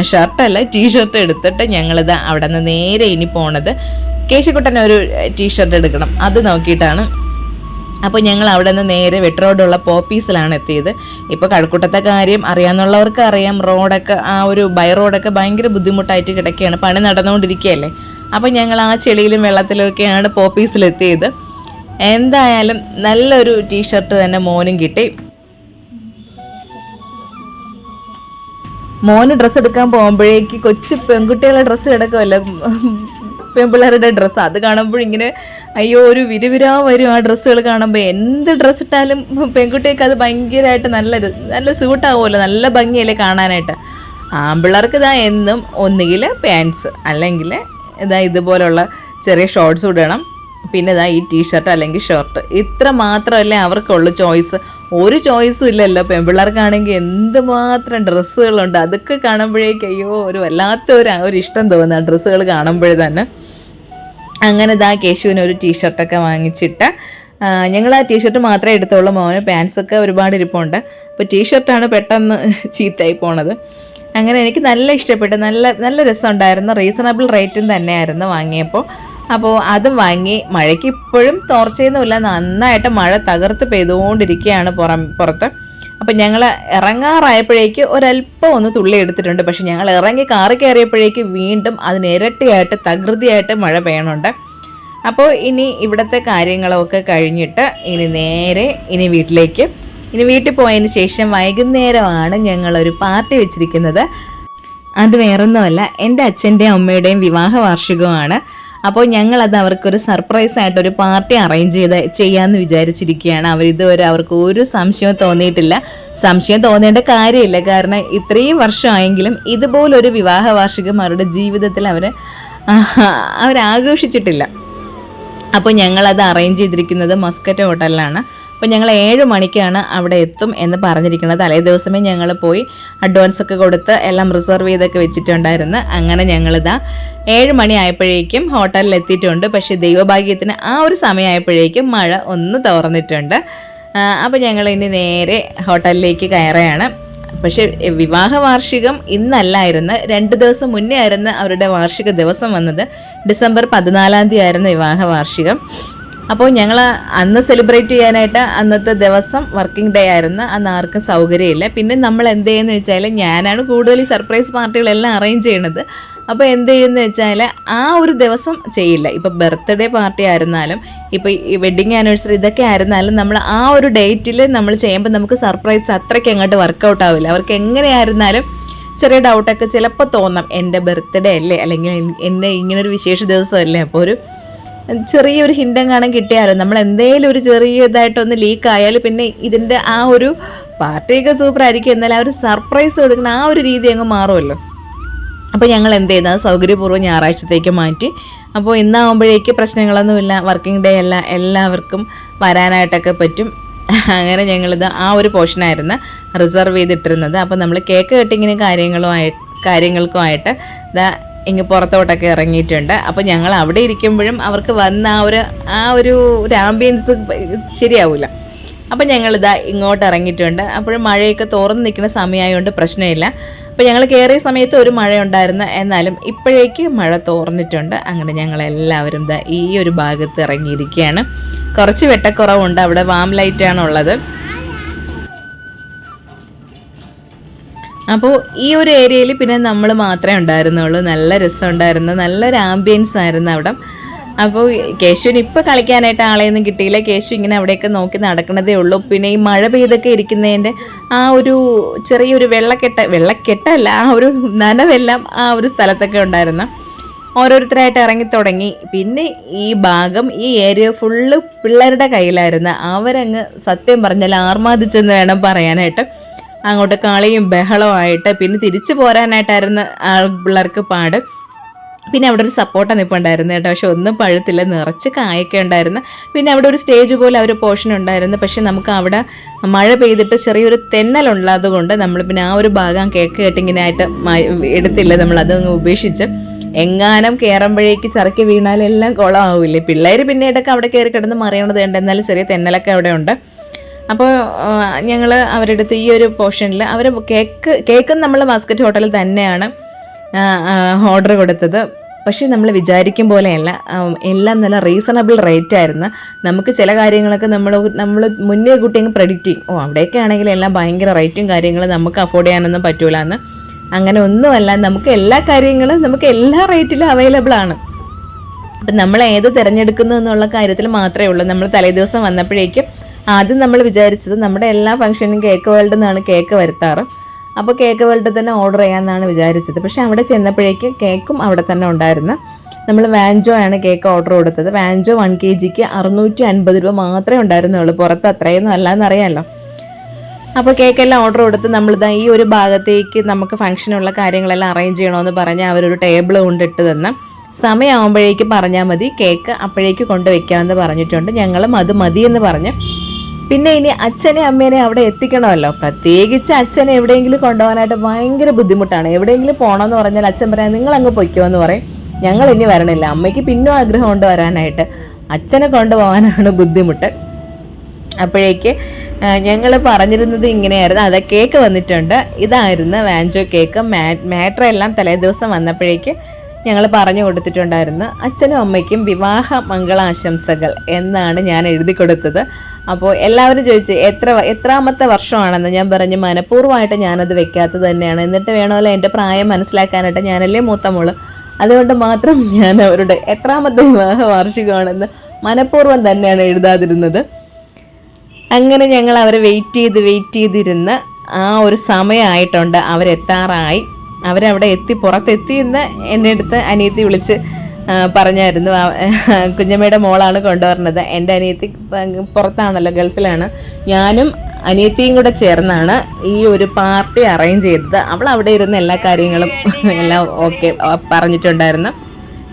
ഷർട്ടല്ല ടീ ഷർട്ട് എടുത്തിട്ട് ഞങ്ങളിത് അവിടെ നിന്ന് നേരെ ഇനി പോണത് കേശക്കുട്ടൻ ഒരു ടീഷർട്ട് എടുക്കണം. അത് നോക്കിയിട്ടാണ്. അപ്പോൾ ഞങ്ങൾ അവിടെ നിന്ന് നേരെ വെട്ടറോഡുള്ള പോപ്പീസിലാണ് എത്തിയത്. ഇപ്പോൾ കഴക്കൂട്ടത്തെ കാര്യം അറിയാമെന്നുള്ളവർക്ക് അറിയാം. റോഡൊക്കെ ആ ഒരു ബൈ റോഡൊക്കെ ഭയങ്കര ബുദ്ധിമുട്ടായിട്ട് കിടക്കുകയാണ്. പണി നടന്നുകൊണ്ടിരിക്കുകയല്ലേ. അപ്പോൾ ഞങ്ങൾ ആ ചെളിയിലും വെള്ളത്തിലും ഒക്കെയാണ് പോപ്പീസിലെത്തിയത്. എന്തായാലും നല്ലൊരു ടീഷർട്ട് തന്നെ മോനും കിട്ടി. മോന് ഡ്രസ്സ് എടുക്കാൻ പോകുമ്പോഴേക്ക് കൊച്ചു പെൺകുട്ടികളുടെ ഡ്രസ്സ് കിടക്കുമല്ലോ പെൺപിള്ളേരുടെ ഡ്രസ്സ് അത് കാണുമ്പോൾ ഇങ്ങനെ അയ്യോ ഒരു വിരുവിരാ വരും ആ ഡ്രസ്സുകൾ കാണുമ്പോൾ എന്ത് ഡ്രസ്സ് ഇട്ടാലും പെൺകുട്ടികൾക്ക് അത് ഭയങ്കരമായിട്ട് നല്ല നല്ല സ്യൂട്ടാവുമല്ലോ നല്ല ഭംഗിയല്ലേ കാണാനായിട്ട്. ആൺപിള്ളേർക്ക് ഇതാ എന്നും ഒന്നുകിൽ പാൻസ് അല്ലെങ്കിൽ ഇതാ ഇതുപോലുള്ള ചെറിയ ഷോർട്സ് ഇടണം. പിന്നെ ഇതാ ഈ ടീഷർട്ട് അല്ലെങ്കിൽ ഷർട്ട് ഇത്ര മാത്രമല്ലേ അവർക്കുള്ളൂ ചോയ്സ് ഒരു ചോയ്സും ഇല്ലല്ലോ. പെൺപിള്ളേർക്കാണെങ്കിൽ എന്തുമാത്രം ഡ്രസ്സുകളുണ്ട്. അതൊക്കെ കാണുമ്പോഴേക്ക് അയ്യോ ഒരു വല്ലാത്ത ഒരു ഒരു ഇഷ്ടം തോന്നുക ഡ്രസ്സുകൾ കാണുമ്പോഴേ തന്നെ. അങ്ങനെ ഇതാ കേശുവിന് ഒരു ടീഷർട്ടൊക്കെ വാങ്ങിച്ചിട്ട് ഞങ്ങൾ ആ ടീഷർട്ട് മാത്രമേ എടുത്തുള്ളൂ മോന്. പാൻസൊക്കെ ഒരുപാട് ഇരിപ്പുണ്ട്. അപ്പോൾ ടീഷർട്ടാണ് പെട്ടെന്ന് ചീത്തയായി പോണത്. അങ്ങനെ എനിക്ക് നല്ല ഇഷ്ടപ്പെട്ടു. നല്ല നല്ല രസമുണ്ടായിരുന്നു. റീസണബിൾ റേറ്റും തന്നെയായിരുന്നു വാങ്ങിയപ്പോൾ അപ്പോൾ അത് വാങ്ങി മഴയ്ക്ക് ഇപ്പോഴും തോർച്ചയൊന്നുമില്ല. നന്നായിട്ട് മഴ തകർത്ത് പെയ്തുകൊണ്ടിരിക്കുകയാണ് പുറം പുറത്ത്. അപ്പം ഞങ്ങൾ ഇറങ്ങാറായപ്പോഴേക്ക് ഒരല്പം ഒന്ന് തുള്ളി എടുത്തിട്ടുണ്ട്. പക്ഷെ ഞങ്ങൾ ഇറങ്ങി കാറി കയറിയപ്പോഴേക്ക് വീണ്ടും അതിനിരട്ടിയായിട്ട് തകൃതിയായിട്ട് മഴ പെയ്യണുണ്ട്. അപ്പോൾ ഇനി ഇവിടുത്തെ കാര്യങ്ങളൊക്കെ കഴിഞ്ഞിട്ട് ഇനി നേരെ ഇനി വീട്ടിലേക്ക്. ഇനി വീട്ടിൽ പോയതിന് ശേഷം വൈകുന്നേരമാണ് ഞങ്ങളൊരു പാർട്ടി വെച്ചിരിക്കുന്നത്. അത് വേറൊന്നുമല്ല. എന്റെ അച്ഛന്റെയും അമ്മയുടെയും വിവാഹ വാർഷികമാണ് അപ്പോൾ ഞങ്ങളത് അവർക്കൊരു സർപ്രൈസ് ആയിട്ട് ഒരു പാർട്ടി അറേഞ്ച് ചെയ്ത് ചെയ്യാമെന്ന് വിചാരിച്ചിരിക്കുകയാണ്. അവർ ഇതുവരെ അവർക്ക് ഒരു സംശയവും തോന്നിയിട്ടില്ല. സംശയം തോന്നേണ്ട കാര്യമില്ല. കാരണം ഇത്രയും വർഷമായെങ്കിലും ഇതുപോലൊരു വിവാഹ വാർഷികം അവരുടെ ജീവിതത്തിൽ അവർ അവരാഘോഷിച്ചിട്ടില്ല. അപ്പോൾ ഞങ്ങളത് അറേഞ്ച് ചെയ്തിരിക്കുന്നത് മസ്കറ്റ് ഹോട്ടലിലാണ് അപ്പോൾ ഞങ്ങൾ ഏഴ് മണിക്കാണ് അവിടെ എത്തും എന്ന് പറഞ്ഞിരിക്കുന്നത്. തലേ ദിവസമേ ഞങ്ങൾ പോയി അഡ്വാൻസ് ഒക്കെ കൊടുത്ത് എല്ലാം റിസർവ് ചെയ്തൊക്കെ വെച്ചിട്ടുണ്ടായിരുന്നു. അങ്ങനെ ഞങ്ങളിതാ ഏഴ് മണി ആയപ്പോഴേക്കും ഹോട്ടലിൽ എത്തിയിട്ടുണ്ട്. പക്ഷേ ദൈവഭാഗ്യത്തിന് ആ ഒരു സമയമായപ്പോഴേക്കും മഴ ഒന്ന് തുറന്നിട്ടുണ്ട് അപ്പോൾ ഞങ്ങൾ ഇനി നേരെ ഹോട്ടലിലേക്ക് കയറുകയാണ്. പക്ഷേ വിവാഹ വാർഷികം ഇന്നല്ലായിരുന്നു. രണ്ട് ദിവസം മുന്നേ ആയിരുന്നു അവരുടെ വാർഷിക ദിവസം വന്നത്. ഡിസംബർ പതിനാലാം തീയതി ആയിരുന്നു വിവാഹ വാർഷികം. അപ്പോൾ ഞങ്ങൾ അന്ന് സെലിബ്രേറ്റ് ചെയ്യാനായിട്ട് അന്നത്തെ ദിവസം വർക്കിംഗ് ഡേ ആയിരുന്നു. അന്ന് ആർക്കും സൗകര്യമില്ല. പിന്നെ നമ്മൾ എന്ത് ചെയ്യുന്നത് വെച്ചാൽ ഞാനാണ് കൂടുതൽ സർപ്രൈസ് പാർട്ടികളെല്ലാം അറേഞ്ച് ചെയ്യണത്. അപ്പോൾ എന്ത് ചെയ്യുമെന്ന് വെച്ചാൽ ആ ഒരു ദിവസം ചെയ്യില്ല. ഇപ്പോൾ ബർത്ത്ഡേ പാർട്ടി ആയിരുന്നാലും ഇപ്പോൾ ഈ വെഡിങ് ആനിവേഴ്സറി ഇതൊക്കെ ആയിരുന്നാലും നമ്മൾ ആ ഒരു ഡേറ്റിൽ നമ്മൾ ചെയ്യുമ്പോൾ നമുക്ക് സർപ്രൈസ് അത്രയ്ക്ക് അങ്ങോട്ട് വർക്കൗട്ട് ആവില്ല. അവർക്ക് എങ്ങനെയായിരുന്നാലും ചെറിയ ഡൗട്ടൊക്കെ ചിലപ്പോൾ തോന്നാം. എന്റെ ബർത്ത്ഡേ അല്ലേ? അല്ലെങ്കിൽ എന്റെ ഇങ്ങനൊരു വിശേഷ ദിവസമല്ലേ? അപ്പോൾ ഒരു ചെറിയൊരു ഹിൻഡം കിട്ടിയാലും? നമ്മൾ എന്തെങ്കിലും ഒരു ചെറിയ ഇതായിട്ടൊന്ന് ലീക്ക് ആയാൽ പിന്നെ ഇതിന്റെ ആ ഒരു പാർട്ടിയൊക്കെ സൂപ്പർ ആയിരിക്കും. എന്നാൽ ആ ഒരു സർപ്രൈസ് കൊടുക്കുന്ന ആ ഒരു രീതി അങ്ങ് മാറുമല്ലോ. അപ്പോൾ ഞങ്ങൾ എന്ത് ചെയ്യുന്നത് സൗകര്യപൂർവം ഞായറാഴ്ചത്തേക്ക് മാറ്റി. അപ്പോൾ ഇന്നാവുമ്പോഴേക്ക് പ്രശ്നങ്ങളൊന്നുമില്ല. വർക്കിംഗ് ഡേ അല്ല. എല്ലാവർക്കും വരാനായിട്ടൊക്കെ പറ്റും. അങ്ങനെ ഞങ്ങളിത് ആ ഒരു പോർഷനായിരുന്നു റിസർവ് ചെയ്തിട്ടിരുന്നത്. അപ്പോൾ നമ്മൾ കേക്ക് കട്ടിങ്ങിനും കാര്യങ്ങളുമായി കാര്യങ്ങൾക്കുമായിട്ട് ഇതാ ഇങ്ങ് പുറത്തോട്ടൊക്കെ ഇറങ്ങിയിട്ടുണ്ട്. അപ്പോൾ ഞങ്ങൾ അവിടെ ഇരിക്കുമ്പോഴും അവർക്ക് വന്ന ആ ഒരു ആ ഒരു ഒരു ആംബിയൻസ് ശരിയാവില്ല അപ്പോൾ ഞങ്ങളിതാ ഇങ്ങോട്ട് ഇറങ്ങിയിട്ടുണ്ട്. അപ്പോഴും മഴയൊക്കെ തോർന്ന് നിൽക്കുന്ന സമയമായതുകൊണ്ട് പ്രശ്നമില്ല. അപ്പോൾ ഞങ്ങൾ കയറിയ സമയത്ത് ഒരു മഴ ഉണ്ടായിരുന്നു. എന്നാലും ഇപ്പോഴേക്ക് മഴ തോർന്നിട്ടുണ്ട്. അങ്ങനെ ഞങ്ങൾ എല്ലാവരും ഈ ഒരു ഭാഗത്ത് ഇറങ്ങിയിരിക്കുകയാണ്. കുറച്ച് വെട്ടക്കുറവുണ്ട്. അവിടെ വാം ലൈറ്റാണ് ഉള്ളത് അപ്പോൾ ഈ ഒരു ഏരിയയിൽ പിന്നെ നമ്മൾ മാത്രമേ ഉണ്ടായിരുന്നുള്ളൂ. നല്ല രസം രസമുണ്ടായിരുന്നു. നല്ലൊരു ആംബിയൻസ് ആയിരുന്നു അവിടെ. അപ്പോൾ കേശുവിന് ഇപ്പോൾ കളിക്കാനായിട്ട് ആളെയൊന്നും കിട്ടിയില്ല. കേശു ഇങ്ങനെ അവിടെയൊക്കെ നോക്കി നടക്കുന്നതേ ഉള്ളൂ. പിന്നെ ഈ മഴ പെയ്തൊക്കെ ഇരിക്കുന്നതിന്റെ ആ ഒരു ചെറിയൊരു വെള്ളക്കെട്ട വെള്ളക്കെട്ടല്ല ആ ഒരു നനവെല്ലാം ആ ഒരു സ്ഥലത്തൊക്കെ ഉണ്ടായിരുന്നു. ഓരോരുത്തരായിട്ട് ഇറങ്ങി തുടങ്ങി. പിന്നെ ഈ ഭാഗം ഈ ഏരിയ ഫുള്ള് പിള്ളേരുടെ കയ്യിലായിരുന്നു. അവരങ്ങ് സത്യം പറഞ്ഞാൽ ആർമാദിച്ചെന്ന് വേണം പറയാനായിട്ട്. അങ്ങോട്ട് കളിയും ബഹളമായിട്ട് പിന്നെ തിരിച്ചു പോരാനായിട്ടായിരുന്നു ആൾ പിള്ളേർക്ക് പാട്. പിന്നെ അവിടെ ഒരു സപ്പോർട്ട് നിൽപ്പുണ്ടായിരുന്നു കേട്ടോ. പക്ഷെ ഒന്നും പഴുത്തില്ല. നിറച്ച് കായൊക്കെ ഉണ്ടായിരുന്നു. പിന്നെ അവിടെ ഒരു സ്റ്റേജ് പോലെ ഒരു പോർഷൻ ഉണ്ടായിരുന്നു. പക്ഷെ നമുക്ക് അവിടെ മഴ പെയ്തിട്ട് ചെറിയൊരു തെന്നലുള്ളത് കൊണ്ട് നമ്മൾ പിന്നെ ആ ഒരു ഭാഗം കേക്ക് കെട്ടിങ്ങിനായിട്ട് എടുത്തില്ല. നമ്മൾ അത് ഉപേക്ഷിച്ച് എങ്ങാനും കയറുമ്പോഴേക്ക് ചറക്കി വീണാലെല്ലാം കുളമാവില്ലേ പിള്ളേർ പിന്നീടൊക്കെ അവിടെ കയറി കിടന്ന് മറിയണത് ഉണ്ട് എന്നാലും ചെറിയ തെന്നലൊക്കെ അവിടെ ഉണ്ട്. അപ്പോൾ ഞങ്ങൾ അവരുടെ അടുത്ത് ഈ ഒരു പോർഷനിൽ അവർ കേക്ക് കേക്കും നമ്മൾ മാസ്കറ്റ് ഹോട്ടലിൽ തന്നെയാണ് ഓർഡർ കൊടുത്തത്. പക്ഷേ നമ്മൾ വിചാരിക്കും പോലെയല്ല എല്ലാം നല്ല റീസണബിൾ റേറ്റ് ആയിരുന്നു. നമുക്ക് ചില കാര്യങ്ങളൊക്കെ നമ്മൾ നമ്മൾ മുന്നേ കൂട്ടി അങ്ങ് പ്രഡിക്റ്റ് ചെയ്യും. ഓ അവിടെയൊക്കെ ആണെങ്കിൽ എല്ലാം ഭയങ്കര റേറ്റും കാര്യങ്ങളും നമുക്ക് അഫോർഡ് ചെയ്യാനൊന്നും പറ്റൂല എന്ന്. അങ്ങനെ ഒന്നുമല്ല നമുക്ക് എല്ലാ കാര്യങ്ങളും നമുക്ക് എല്ലാ റേറ്റിലും അവൈലബിൾ ആണ്. അപ്പം നമ്മൾ ഏത് തിരഞ്ഞെടുക്കുന്നു എന്നുള്ള കാര്യത്തിൽ മാത്രമേ ഉള്ളൂ. നമ്മൾ തലേദിവസം വന്നപ്പോഴേക്കും ആദ്യം നമ്മൾ വിചാരിച്ചത് നമ്മുടെ എല്ലാ ഫംഗ്ഷനും കേക്ക് വേൾഡിൽ നിന്നാണ് കേക്ക് വരുത്താറ്. അപ്പോൾ കേക്ക് വേൾഡിൽ തന്നെ ഓർഡർ ചെയ്യാമെന്നാണ് വിചാരിച്ചത്. പക്ഷേ അവിടെ ചെന്നപ്പോഴേക്കും കേക്കും അവിടെ തന്നെ ഉണ്ടായിരുന്നു. നമ്മൾ വാൻജോ ആണ് കേക്ക് ഓർഡർ കൊടുത്തത്. വാൻജോ വൺ കെ ജിക്ക് അറുന്നൂറ്റി അൻപത് രൂപ മാത്രമേ ഉണ്ടായിരുന്നുള്ളൂ. പുറത്ത് അത്രയൊന്നും അല്ലയെന്ന് അറിയാമല്ലോ അപ്പോൾ കേക്കെല്ലാം ഓർഡർ കൊടുത്ത് നമ്മളിതാ ഈ ഒരു ഭാഗത്തേക്ക് നമുക്ക് ഫംഗ്ഷനുള്ള കാര്യങ്ങളെല്ലാം അറേഞ്ച് ചെയ്യണമെന്ന് പറഞ്ഞ് അവരൊരു ടേബിൾ കൊണ്ടിട്ട് തന്ന്. സമയമാകുമ്പോഴേക്ക് പറഞ്ഞാൽ മതി. കേക്ക് അപ്പോഴേക്ക് കൊണ്ടുവയ്ക്കാമെന്ന് പറഞ്ഞിട്ടുണ്ട്. ഞങ്ങളും അത് മതിയെന്ന് പറഞ്ഞ് പിന്നെ ഇനി അച്ഛനെ അമ്മേനെ അവിടെ എത്തിക്കണമല്ലോ. പ്രത്യേകിച്ച് അച്ഛനെ എവിടെയെങ്കിലും കൊണ്ടുപോകാനായിട്ട് ഭയങ്കര ബുദ്ധിമുട്ടാണ്. എവിടെയെങ്കിലും പോകണമെന്ന് പറഞ്ഞാൽ അച്ഛൻ പറയാം നിങ്ങൾ അങ്ങ് പൊയ്ക്കോ എന്ന് പറയും. ഞങ്ങൾ ഇനി വരണില്ല. അമ്മയ്ക്ക് പിന്നും ആഗ്രഹം കൊണ്ടുവരാനായിട്ട് അച്ഛനെ കൊണ്ടുപോകാനാണ് ബുദ്ധിമുട്ട്. അപ്പോഴേക്ക് ഞങ്ങൾ പറഞ്ഞിരുന്നത് ഇങ്ങനെയായിരുന്നു. അതെ കേക്ക് വന്നിട്ടുണ്ട്. ഇതായിരുന്നു വാഞ്ചോ കേക്ക്. മാ മാറ്റർ എല്ലാം തലേ ദിവസം വന്നപ്പോഴേക്ക് ഞങ്ങൾ പറഞ്ഞു കൊടുത്തിട്ടുണ്ടായിരുന്നു. അച്ഛനും അമ്മയ്ക്കും വിവാഹ മംഗളാശംസകൾ എന്നാണ് ഞാൻ എഴുതി കൊടുത്തത്. അപ്പോൾ എല്ലാവരും ചോദിച്ച് എത്ര എത്രാമത്തെ വർഷമാണെന്ന്? ഞാൻ പറഞ്ഞു മനഃപൂർവമായിട്ട് ഞാനത് വെക്കാത്തത് തന്നെയാണ്. എന്നിട്ട് വേണമല്ലോ എന്റെ പ്രായം മനസ്സിലാക്കാനായിട്ട് ഞാനല്ലേ മൂത്ത മോൾ? അതുകൊണ്ട് മാത്രം ഞാൻ അവരുടെ എത്രാമത്തെ വിവാഹ വാർഷികമാണെന്ന് മനഃപൂർവം തന്നെയാണ് എഴുതാതിരുന്നത്. അങ്ങനെ ഞങ്ങൾ അവരെ വെയിറ്റ് ചെയ്ത് വെയിറ്റ് ചെയ്തിരുന്ന് ആ ഒരു സമയമായിട്ടുണ്ട്. അവരെത്താറായി. അവരവിടെ എത്തി പുറത്തെത്തി എന്ന് എന്റെ അടുത്ത് അനിയത്തി വിളിച്ച് പറഞ്ഞായിരുന്നു. കുഞ്ഞമ്മയുടെ മോളാണ് കൊണ്ടുവരുന്നത്. എന്റെ അനിയത്തി പുറത്താണല്ലോ ഗൾഫിലാണ്. ഞാനും അനിയത്തിയും കൂടെ ചേർന്നാണ് ഈ ഒരു പാർട്ടി അറേഞ്ച് ചെയ്തത്. അവൾ അവിടെ ഇരുന്ന് എല്ലാ കാര്യങ്ങളും എല്ലാം ഓക്കെ പറഞ്ഞിട്ടുണ്ടായിരുന്നു.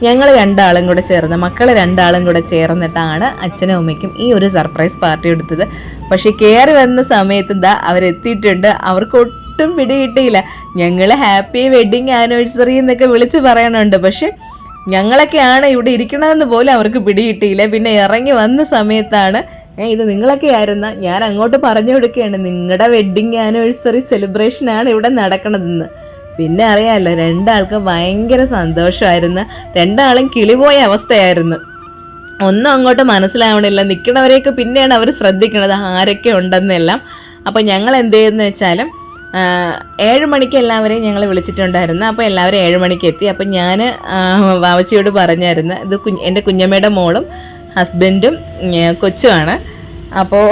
ഞങ്ങൾ രണ്ടാളും കൂടെ ചേർന്ന് മക്കൾ രണ്ടാളും കൂടെ ചേർന്നിട്ടാണ് അച്ഛനും അമ്മയ്ക്കും ഈ ഒരു സർപ്രൈസ് പാർട്ടി എടുത്തത് പക്ഷേ കയറി വന്ന സമയത്ത് എന്താ അവരെത്തിയിട്ടുണ്ട്. അവർക്ക് ഒട്ടും പിടികിട്ടിയില്ല ഞങ്ങൾ ഹാപ്പി വെഡിങ് ആനിവേഴ്സറി എന്നൊക്കെ വിളിച്ച് പറയണുണ്ട്. പക്ഷെ ഞങ്ങളൊക്കെയാണ് ഇവിടെ ഇരിക്കണമെന്ന് പോലും അവർക്ക് പിടികിട്ടിയില്ല. പിന്നെ ഇറങ്ങി വന്ന സമയത്താണ് "ഏ, ഇത് നിങ്ങളൊക്കെ ആയിരുന്ന? ഞാൻ അങ്ങോട്ട് പറഞ്ഞു കൊടുക്കുകയാണ്. നിങ്ങളുടെ വെഡിങ് ആനിവേഴ്സറി സെലിബ്രേഷനാണ് ഇവിടെ നടക്കണതെന്ന്. പിന്നെ അറിയാമല്ലോ രണ്ടാൾക്ക് ഭയങ്കര സന്തോഷമായിരുന്നു. രണ്ടാളും കിളിപോയ അവസ്ഥയായിരുന്നു. ഒന്നും അങ്ങോട്ട് മനസ്സിലാവണില്ല. നിൽക്കണവരെയൊക്കെ പിന്നെയാണ് അവർ ശ്രദ്ധിക്കുന്നത് ആരൊക്കെ ഉണ്ടെന്നെല്ലാം. അപ്പോൾ ഞങ്ങൾ എന്ത് ചെയ്യുന്നത് വെച്ചാലും ഏഴ് മണിക്ക് എല്ലാവരെയും ഞങ്ങൾ വിളിച്ചിട്ടുണ്ടായിരുന്നു. അപ്പോൾ എല്ലാവരും ഏഴ് മണിക്ക് എത്തി. അപ്പോൾ ഞാൻ വാവച്ചിയോട് പറഞ്ഞായിരുന്നു ഇത് കുഞ്ഞ് എന്റെ കുഞ്ഞമ്മയുടെ മോളും ഹസ്ബൻഡും കൊച്ചുമാണ്. അപ്പോൾ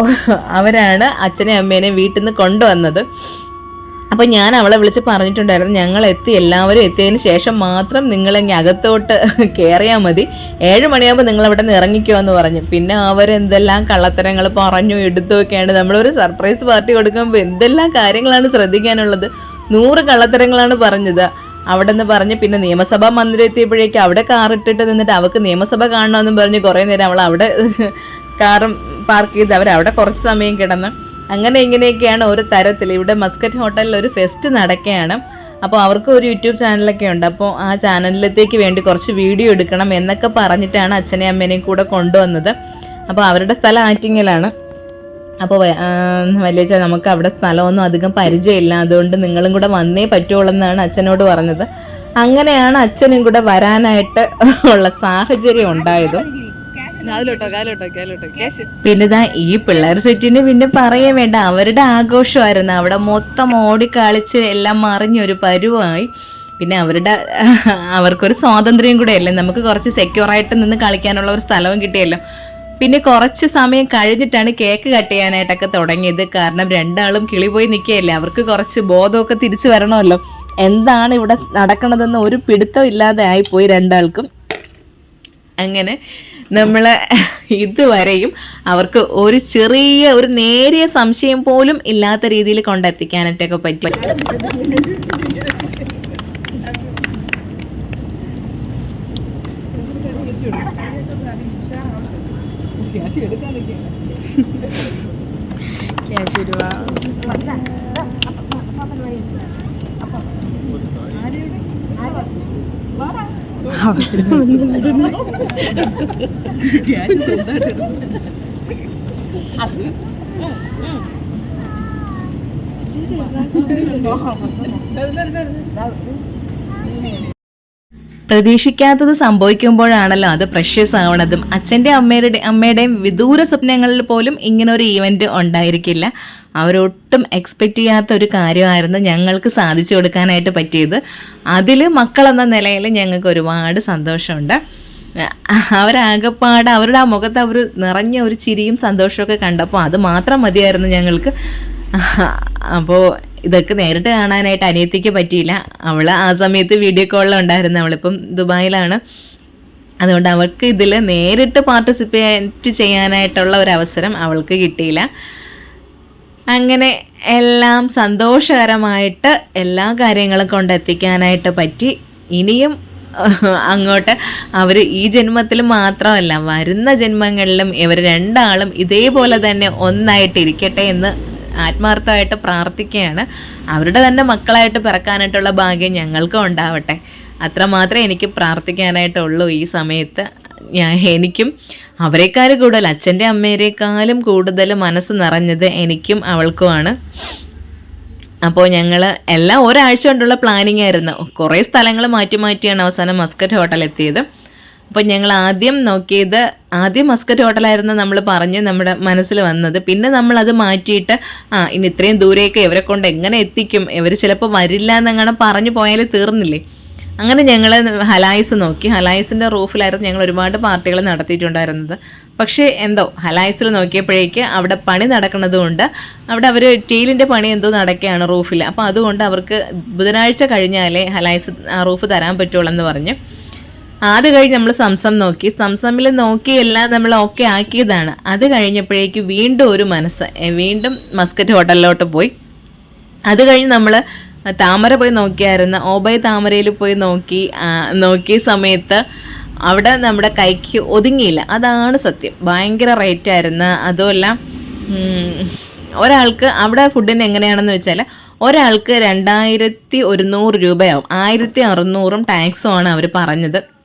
അവരാണ് അച്ഛനെയും അമ്മേനെയും വീട്ടിൽ നിന്ന് കൊണ്ടുവന്നത്. അപ്പോൾ ഞാൻ അവളെ വിളിച്ച് പറഞ്ഞിട്ടുണ്ടായിരുന്നു ഞങ്ങൾ എത്തി എല്ലാവരും എത്തിയതിന് ശേഷം മാത്രം നിങ്ങളിങ്ങ് അകത്തോട്ട് കയറിയാൽ മതി. ഏഴ് മണിയാകുമ്പോൾ നിങ്ങൾ അവിടെ നിന്ന് ഇറങ്ങിക്കോ എന്ന് പറഞ്ഞു. പിന്നെ അവരെന്തെല്ലാം കള്ളത്തരങ്ങൾ പറഞ്ഞു എടുത്തു ഒക്കെയാണ് നമ്മളൊരു സർപ്രൈസ് പാർട്ടി കൊടുക്കുമ്പോൾ എന്തെല്ലാം കാര്യങ്ങളാണ് ശ്രദ്ധിക്കാനുള്ളത്? നൂറ് കള്ളത്തരങ്ങളാണ് പറഞ്ഞത്. അവിടെ നിന്ന് പറഞ്ഞ് പിന്നെ നിയമസഭാ മന്ദിരം എത്തിയപ്പോഴേക്കും അവിടെ കാറിട്ടിട്ട് നിന്നിട്ട് അവൾക്ക് നിയമസഭ കാണണമെന്നും പറഞ്ഞ് കുറേ നേരം അവൾ അവിടെ കാറും പാർക്ക് ചെയ്ത് അവരവിടെ കുറച്ച് സമയം കിടന്ന് അങ്ങനെ ഇങ്ങനെയൊക്കെയാണ് ഒരു തരത്തിൽ. ഇവിടെ മസ്കറ്റ് ഹോട്ടലിൽ ഒരു ഫെസ്റ്റ് നടക്കുകയാണ്. അപ്പോൾ അവർക്ക് ഒരു യൂട്യൂബ് ചാനലൊക്കെ ഉണ്ട്. അപ്പോൾ ആ ചാനലിലത്തേക്ക് വേണ്ടി കുറച്ച് വീഡിയോ എടുക്കണം എന്നൊക്കെ പറഞ്ഞിട്ടാണ് അച്ഛനെയും അമ്മേനെയും കൂടെ കൊണ്ടുവന്നത്. അപ്പോൾ അവരുടെ സ്ഥലം ആറ്റിങ്ങലാണ്. അപ്പോൾ വലിയ നമുക്ക് അവിടെ സ്ഥലമൊന്നും അധികം പരിചയമില്ല. അതുകൊണ്ട് നിങ്ങളും കൂടെ വന്നേ പറ്റുള്ളൂ അച്ഛനോട് പറഞ്ഞത്. അങ്ങനെയാണ് അച്ഛനും കൂടെ വരാനായിട്ട് ഉള്ള സാഹചര്യം ഉണ്ടായതും. പിന്നെ ഇതാ ഈ പിള്ളേർ സെറ്റിന് പിന്നെ പറയേ വേണ്ട. അവരുടെ ആഘോഷമായിരുന്നു. അവിടെ മൊത്തം ഓടിക്കളിച്ച് എല്ലാം മറിഞ്ഞൊരു പരുവായി. പിന്നെ അവരുടെ അവർക്കൊരു സ്വാതന്ത്ര്യം കൂടെ അല്ലേ നമുക്ക് കുറച്ച് സെക്യൂർ ആയിട്ട് നിന്ന് കളിക്കാനുള്ള ഒരു സ്ഥലവും കിട്ടിയല്ലോ. പിന്നെ കുറച്ച് സമയം കഴിഞ്ഞിട്ടാണ് കേക്ക് കട്ട് ചെയ്യാനായിട്ടൊക്കെ തുടങ്ങിയത്. കാരണം രണ്ടാളും കിളി പോയി നിൽക്കുകയല്ലേ? അവർക്ക് കുറച്ച് ബോധമൊക്കെ തിരിച്ചു വരണമല്ലോ. എന്താണ് ഇവിടെ നടക്കണതെന്ന് ഒരു പിടുത്തം ഇല്ലാതെ ആയിപ്പോയി രണ്ടാൾക്കും. അങ്ങനെ നമ്മൾ ഇതുവരെയും അവർക്ക് ഒരു ചെറിയ ഒരു നേരിയ സംശയം പോലും ഇല്ലാത്ത രീതിയിൽ കൊണ്ടെത്തിക്കാനായിട്ടൊക്കെ പറ്റി. അവിടെ പ്രതീക്ഷിക്കാത്തത് സംഭവിക്കുമ്പോഴാണല്ലോ അത് പ്രഷ്യസ് ആവണതും. അച്ഛന്റെ അമ്മയുടെ അമ്മയുടെയും വിദൂര സ്വപ്നങ്ങളിൽ പോലും ഇങ്ങനെ ഒരു ഈവന്റ് ഉണ്ടായിരിക്കില്ല. അവരൊട്ടും എക്സ്പെക്റ്റ് ചെയ്യാത്ത ഒരു കാര്യമായിരുന്നു ഞങ്ങൾക്ക് സാധിച്ചു കൊടുക്കാനായിട്ട് പറ്റിയത്. അതിൽ മക്കളെന്ന നിലയിൽ ഞങ്ങൾക്ക് ഒരുപാട് സന്തോഷമുണ്ട്. അവരാകപ്പാട് അവരുടെ ആ മുഖത്ത് അവർ നിറഞ്ഞ ഒരു ചിരിയും സന്തോഷമൊക്കെ കണ്ടപ്പോൾ അത് മാത്രം മതിയായിരുന്നു ഞങ്ങൾക്ക്. അപ്പോൾ ഇതൊക്കെ നേരിട്ട് കാണാനായിട്ട് അനിയത്തിക്ക് പറ്റിയില്ല. അവൾ ആ സമയത്ത് വീഡിയോ കോളിലുണ്ടായിരുന്നു അവളിപ്പം ദുബായിലാണ്. അതുകൊണ്ട് അവൾക്ക് ഇതിൽ നേരിട്ട് പാർട്ടിസിപ്പേറ്റ് ചെയ്യാനായിട്ടുള്ള ഒരു അവസരം അവൾക്ക് കിട്ടിയില്ല. അങ്ങനെ എല്ലാം സന്തോഷകരമായിട്ട് എല്ലാ കാര്യങ്ങളും കൊണ്ടെത്തിക്കാനായിട്ട് പറ്റി. ഇനിയും അങ്ങോട്ട് അവർ ഈ ജന്മത്തിൽ മാത്രമല്ല വരുന്ന ജന്മങ്ങളിലും ഇവർ രണ്ടാളും ഇതേപോലെ തന്നെ ഒന്നായിട്ടിരിക്കട്ടെ എന്ന് ആത്മാർത്ഥമായിട്ട് പ്രാർത്ഥിക്കുകയാണ്. അവരുടെ തന്നെ മക്കളായിട്ട് പിറക്കാനായിട്ടുള്ള ഭാഗ്യം ഞങ്ങൾക്കും ഉണ്ടാവട്ടെ. അത്രമാത്രമേ എനിക്ക് പ്രാർത്ഥിക്കാനായിട്ടുള്ളൂ ഈ സമയത്ത്. ഞാൻ എനിക്കും അവരെക്കാൾ കൂടുതൽ അച്ഛന്റെ അമ്മേരെക്കാളും കൂടുതൽ മനസ്സ് നിറഞ്ഞത് എനിക്കും അവൾക്കുമാണ്. അപ്പോൾ ഞങ്ങൾ എല്ലാം ഒരാഴ്ച കൊണ്ടുള്ള പ്ലാനിങ് ആയിരുന്നു. കുറേ സ്ഥലങ്ങൾ മാറ്റി മാറ്റിയാണ് അവസാനം മസ്കറ്റ് ഹോട്ടൽ എത്തിയത് അപ്പോൾ ഞങ്ങൾ ആദ്യം നോക്കിയത് ആദ്യം മസ്കറ്റ് ഹോട്ടലായിരുന്നു നമ്മൾ പറഞ്ഞ് നമ്മുടെ മനസ്സിൽ വന്നത്. പിന്നെ നമ്മൾ അത് മാറ്റിയിട്ട് ആ ഇനി ഇത്രയും ദൂരേക്ക് ഇവരെ കൊണ്ട് എങ്ങനെ എത്തിക്കും? ഇവർ ചിലപ്പോൾ വരില്ല എന്നങ്ങനെ പറഞ്ഞു പോയാൽ തീർന്നില്ലേ? അങ്ങനെ ഞങ്ങൾ ഹലായിസ് നോക്കി. ഹലായിസിന്റെ റൂഫിലായിരുന്നു ഞങ്ങൾ ഒരുപാട് പാർട്ടികൾ നടത്തിയിട്ടുണ്ടായിരുന്നത്. പക്ഷേ എന്തോ ഹലായിസിൽ നോക്കിയപ്പോഴേക്ക് അവിടെ പണി നടക്കുന്നതുകൊണ്ട് അവിടെ അവർ ടീലിന്റെ പണി എന്തോ നടക്കുകയാണ് റൂഫിൽ അപ്പോൾ അതുകൊണ്ട് അവർക്ക് ബുധനാഴ്ച കഴിഞ്ഞാലേ ഹലായിസ് റൂഫ് തരാൻ പറ്റുള്ളൂ എന്ന് പറഞ്ഞ് ആദ്യം കഴിഞ്ഞ് നമ്മൾ സംസം നോക്കി. സംസമിൽ നോക്കി എല്ലാം നമ്മൾ ഓക്കെ ആക്കിയതാണ്. അത് കഴിഞ്ഞപ്പോഴേക്കും വീണ്ടും ഒരു മനസ്സ് വീണ്ടും മസ്കറ്റ് ഹോട്ടലിലോട്ട് പോയി. അത് കഴിഞ്ഞ് നമ്മൾ താമര പോയി നോക്കിയായിരുന്നു. ഓബൈ താമരയിൽ പോയി നോക്കി നോക്കിയ സമയത്ത് അവിടെ നമ്മുടെ കൈക്ക് ഒതുങ്ങിയില്ല. അതാണ് സത്യം. ഭയങ്കര റേറ്റ് ആയിരുന്നു. അതുമല്ല ഒരാൾക്ക് അവിടെ ഫുഡിന് എങ്ങനെയാണെന്ന് വെച്ചാൽ ഒരാൾക്ക് രണ്ടായിരത്തി ഒരുന്നൂറ് രൂപയാവും. ആയിരത്തി അറുന്നൂറും ടാക്സും ആണ് അവർ പറഞ്ഞത്.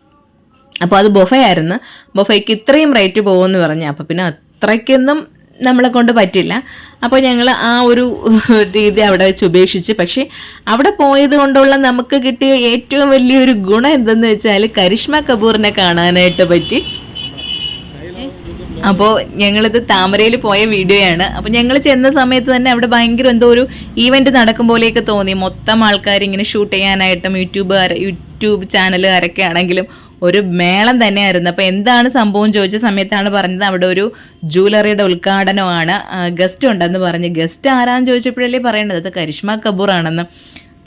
അപ്പോൾ അത് ബൊഫ ആയിരുന്നു ബൊഫയ്ക്ക് ഇത്രയും റേറ്റ് പോകുമെന്ന് പറഞ്ഞു. അപ്പോൾ പിന്നെ അത്രയ്ക്കൊന്നും നമ്മളെ കൊണ്ട് പറ്റില്ല. അപ്പോൾ ഞങ്ങൾ ആ ഒരു രീതി അവിടെ വെച്ച് ഉപേക്ഷിച്ച്. പക്ഷേ അവിടെ പോയത് കൊണ്ടുള്ള നമുക്ക് കിട്ടിയ ഏറ്റവും വലിയൊരു ഗുണം എന്തെന്ന് വെച്ചാൽ കരിഷ്മ കപൂറിനെ കാണാനായിട്ട് പറ്റി. അപ്പോൾ ഞങ്ങളിത് താമരയിൽ പോയ വീഡിയോയാണ് അപ്പോൾ ഞങ്ങൾ ചെന്ന സമയത്ത് തന്നെ അവിടെ ഭയങ്കര എന്തോ ഒരു ഈവന്റ് നടക്കും പോലെയൊക്കെ തോന്നി. മൊത്തം ആൾക്കാർ ഇങ്ങനെ ഷൂട്ട് ചെയ്യാനായിട്ടും യൂട്യൂബുകാർ യൂട്യൂബ് ചാനലുകാരൊക്കെ ആണെങ്കിലും ഒരു മേളം തന്നെയായിരുന്നു. അപ്പോൾ എന്താണ് സംഭവം ചോദിച്ച സമയത്താണ് പറഞ്ഞത് അവിടെ ഒരു ജൂവലറിയുടെ ഉദ്ഘാടനമാണ്. ഗസ്റ്റ് ഉണ്ടെന്ന് പറഞ്ഞ്. ഗസ്റ്റ് ആരാന്ന് ചോദിച്ചപ്പോഴല്ലേ പറയേണ്ടത്? അത് കരിഷ്മ കപൂർ ആണെന്ന്.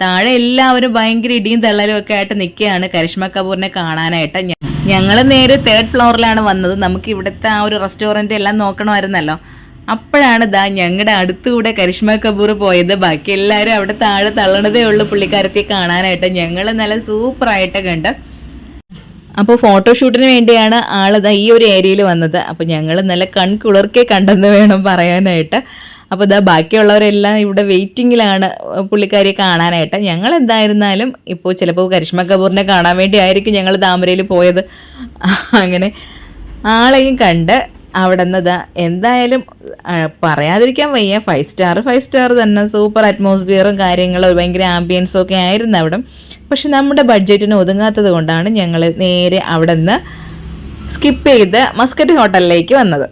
താഴെ എല്ലാവരും ഭയങ്കര ഇടിയും തള്ളലും ഒക്കെ ആയിട്ട് നിൽക്കുകയാണ്. കരിഷ്മ കപൂറിനെ കാണാനായിട്ട്. ഞങ്ങൾ നേരെ തേർഡ് ഫ്ലോറിലാണ് വന്നത്. നമുക്ക് ഇവിടുത്തെ ആ ഒരു റെസ്റ്റോറന്റ് എല്ലാം നോക്കണമായിരുന്നല്ലോ. അപ്പോഴാണ് ദാ ഞങ്ങളുടെ അടുത്തുകൂടെ കരിഷ്മ കപൂർ പോയത്. ബാക്കി എല്ലാവരും അവിടെ താഴെ തള്ളണതേ ഉള്ളൂ പുള്ളിക്കാരത്തെ കാണാനായിട്ട്. ഞങ്ങൾ നല്ല സൂപ്പറായിട്ട് കണ്ട് അപ്പോൾ ഫോട്ടോഷൂട്ടിന് വേണ്ടിയാണ് ആളത് ഈ ഒരു ഏരിയയിൽ വന്നത്. അപ്പോൾ ഞങ്ങൾ നല്ല കൺകുളിർക്കെ കണ്ടെന്ന് വേണം പറയാനായിട്ട്. അപ്പോൾ ഇതാ ബാക്കിയുള്ളവരെല്ലാം ഇവിടെ വെയിറ്റിങ്ങിലാണ് പുള്ളിക്കാരിയെ കാണാനായിട്ട്. ഞങ്ങൾ എന്തായിരുന്നാലും ഇപ്പോൾ ചിലപ്പോൾ കരിഷ്മ കപൂറിനെ കാണാൻ വേണ്ടി ആയിരിക്കും ഞങ്ങൾ താമരയിൽ പോയത്. അങ്ങനെ ആളെയും കണ്ട് അവിടെ നിന്നതാ എന്തായാലും പറയാതിരിക്കാൻ വയ്യ. ഫൈവ് സ്റ്റാർ ഫൈവ് സ്റ്റാർ തന്നെ. സൂപ്പർ അറ്റ്മോസ്ഫിയറും കാര്യങ്ങളും ഭയങ്കര ആംബിയൻസും ഒക്കെ ആയിരുന്നു അവിടെ. പക്ഷെ നമ്മുടെ ബഡ്ജറ്റിന് ഒതുങ്ങാത്തത് കൊണ്ടാണ് ഞങ്ങൾ നേരെ അവിടെ നിന്ന് സ്കിപ്പ് ചെയ്ത് മസ്കറ്റ് ഹോട്ടലിലേക്ക് വന്നത്.